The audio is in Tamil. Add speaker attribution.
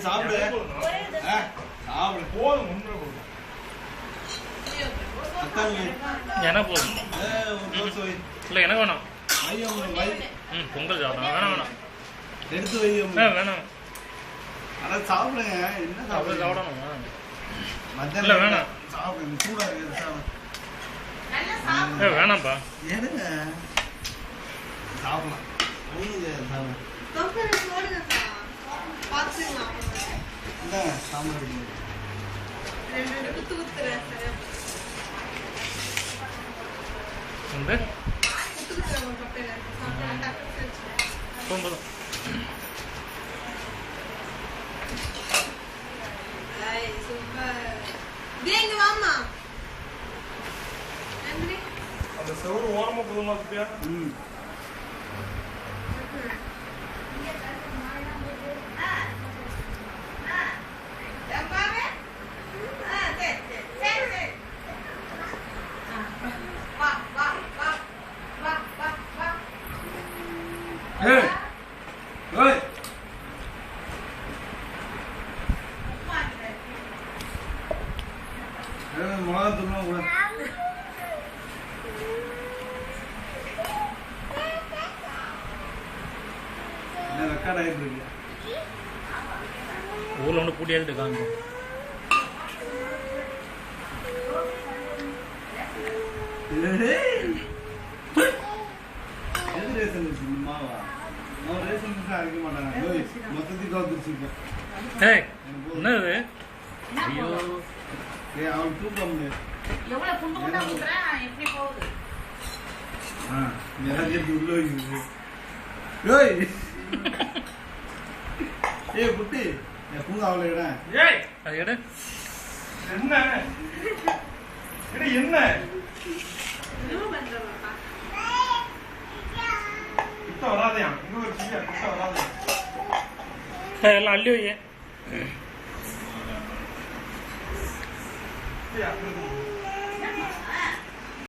Speaker 1: சாப்பிடு. ஆ, சாப்பிடு.
Speaker 2: போதும் முன்னே போதும்.
Speaker 3: எனக்கு போதும். இல்லை எனக்கு வேணாம். ம் பொங்கல் சாப்பிடணும். வேணாம் வேணாம்.
Speaker 1: எடுத்து வை.
Speaker 3: வேணாம்.
Speaker 1: அட சாப்பிடுங்க. என்ன சாப்பிடுங்க
Speaker 3: சாப்பிடணும்.
Speaker 1: மத்தியானம்
Speaker 3: இல்ல, வேணாம்.
Speaker 1: சாப்பிடுங்க சூடா இருக்கு சாப்பிடு.
Speaker 3: வேணாம்ப்பா
Speaker 1: எடுங்க. சாப்பிடலாம். வைங்க, சாப்பிடு இந்தாங்க சாம்பார் வைங்க.
Speaker 3: வந்து போகும்போது
Speaker 2: அந்த செவரு ஓரமா போதுமா திவ்யா
Speaker 1: ம் மிளகா தூள்லாம் கூட ரெக்கார்ட் ஆகிட்டு இருக்கு
Speaker 3: ஊரில் வந்து பூட்டி எழுட்டு காமிக்கும்
Speaker 1: எது? இந்த மாவா? அரிசி அரைக்க மாட்டாங்க. மொத்தத்துக்கு வந்துருச்சு இப்ப.
Speaker 3: ஏய். என்னது ஐயோ
Speaker 1: ஏய், அவன் தூக்க முடியாது.
Speaker 4: எவ்வளவு குண்டு குண்டா ஊத்துறேன் எப்படி போகுது
Speaker 1: ஆ, இந்த எல்லாத்தையும் எடுத்து உள்ள வைக்கிறது. ஏய். ஏய், குட்டி, என் பூங்காவுல இட.
Speaker 2: ஏய்
Speaker 3: அது எடு
Speaker 2: என்ன 照他这样，你给我急眼，
Speaker 3: 照他这样。
Speaker 2: 哎，那六爷。对呀。